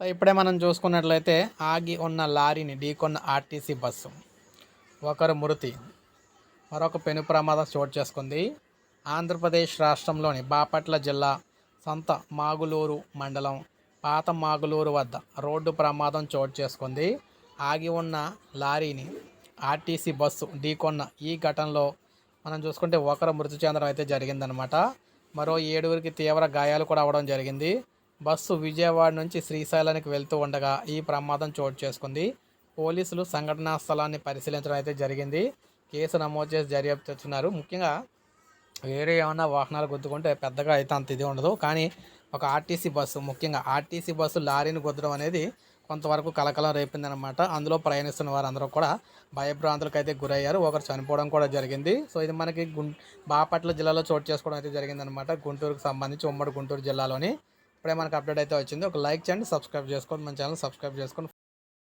So ఇప్పుడే మనం చూసుకున్నట్లయితే ఆగి ఉన్న లారీని ఢీకొన్న ఆర్టీసీ బస్సు. ఒకరు మృతి మరొక పెను ప్రమాదం చోటు చేసుకుంది. ఆంధ్రప్రదేశ్ రాష్ట్రంలోని బాపట్ల జిల్లా సంత మాగులూరు మండలం పాత మాగులూరు వద్ద రోడ్డు ప్రమాదం చోటు చేసుకుంది. ఆగి ఉన్న లారీని ఆర్టీసీ బస్సు ఢీకొన్న ఈ ఘటనలో మనం చూసుకుంటే ఒకరు మృతి చెందడం అయితే జరిగిందనమాట మరో ఏడుగురికి తీవ్ర గాయాలు కూడా అవ్వడం జరిగింది. బస్సు విజయవాడ నుంచి శ్రీశైలానికి వెళ్తూ ఉండగా ఈ ప్రమాదం చోటు చేసుకుంది. పోలీసులు సంఘటనా స్థలాన్ని పరిశీలించడం అయితే జరిగింది. కేసు నమోదు చేసి దర్యాప్తు తెచ్చున్నారు ముఖ్యంగా వేరే ఏమైనా వాహనాలు గుద్దుకుంటే పెద్దగా అయితే అంత ఇది ఉండదు. కానీ ఒక ఆర్టీసీ బస్సు ముఖ్యంగా ఆర్టీసీ బస్సు లారీని గుద్దడం అనేది కొంతవరకు కలకలం రేపిందనమాట. అందులో ప్రయాణిస్తున్న వారందరూ కూడా భయభ్రాంతులకు అయితే గురయ్యారు. ఒకరు చనిపోవడం కూడా జరిగింది. సో ఇది మనకి గుం బాపట్ల జిల్లాలో చోటు చేసుకోవడం అయితే జరిగిందనమాట. గుంటూరుకు సంబంధించి ఉమ్మడి గుంటూరు జిల్లాలోని ఇప్పుడే మనకు అప్డేట్ అయితే వచ్చింది. ఒక లైక్ చేయండి సబ్స్క్రైబ్ చేసుకోండి మన ఛానల్ సబ్స్క్రైబ్ చేసుకొని